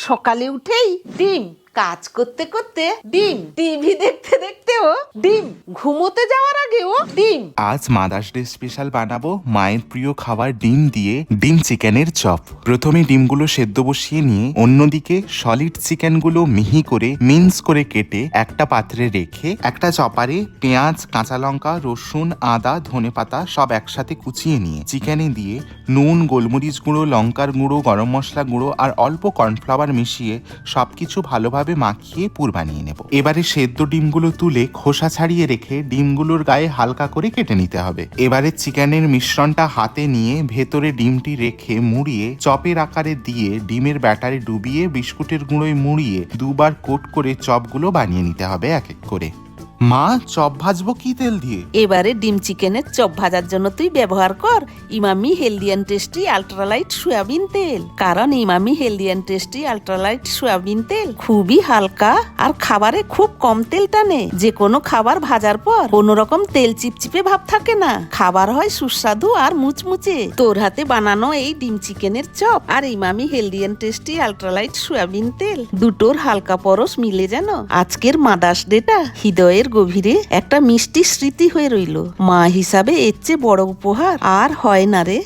সকালে উঠেই ডিম কাজ করতে করতে ডিম টিভি দেখতে দেখতেও ডিম। ঘুমোতে যাওয়ার আগেও ডিম। আজ মাদার্স ডে স্পেশাল বানাবো মায়ের প্রিয় খাবার ডিম দিয়ে ডিম চিকেনের চপ। প্রথমে ডিমগুলো সেদ্ধ বসিয়ে নিয়ে অন্যদিকে সলিড চিকেনগুলো মিহি করে মিন্স করে কেটে একটা পাত্রে রেখে একটা চপারে পেঁয়াজ, কাঁচা লঙ্কা, রসুন, আদা ধনেপাতা সব একসাথে কুচিয়ে নিয়ে চিকেনে দিয়ে নুন, গোলমরিচ গুঁড়ো, লঙ্কার গুঁড়ো, গরম মশলা গুঁড়ো আর অল্প কর্নফ্লাওয়ার মিশিয়ে সবকিছু ভালোভাবে মাখিয়ে পুর বানিয়ে নেব। এবারে সেদ্ধ ডিমগুলো তুলে খোসা ছাড়িয়ে রেখে ডিমগুলোর গায়ে হালকা করে কেটে নিতে হবে। এবারে চিকেনের মিশ্রণটা হাতে নিয়ে ভেতরে ডিমটি রেখে মুড়িয়ে, চপের আকারে দিয়ে ডিমের ব্যাটারে ডুবিয়ে, বিস্কুটের গুঁড়োয় মুড়িয়ে দুবার কোট করে চপগুলো বানিয়ে নিতে হবে এক এক করে। মা, চপ ভাজবো কি তেল দিয়ে? এবারে ডিম চিকেনের চপ ভাজার জন্য তুই ব্যবহার কর Emami healthy and tasty ultralight soybean তেল। কারণ Emami healthy and tasty ultralight soybean তেল খুবই হালকা আর খাবারে খুব কম তেল টানে। যে কোনো খাবার ভাজার পর কোনো রকম তেল চিপচিপে ভাব থাকে না। খাবার হয় সুস্বাদু আর মুচমুচে। তোর হাতে বানানো এই ডিম চিকেনের chop R Emami healthy and tasty ultralight soybean তেল দুটোর হালকা পরশ মিলে যেন আজকের মাদার্স ডেটা হৃদয়ের গভীরে একটা মিষ্টি স্মৃতি হয়ে রইল। মা হিসাবে এর চেয়ে বড় উপহার আর হয় না রে।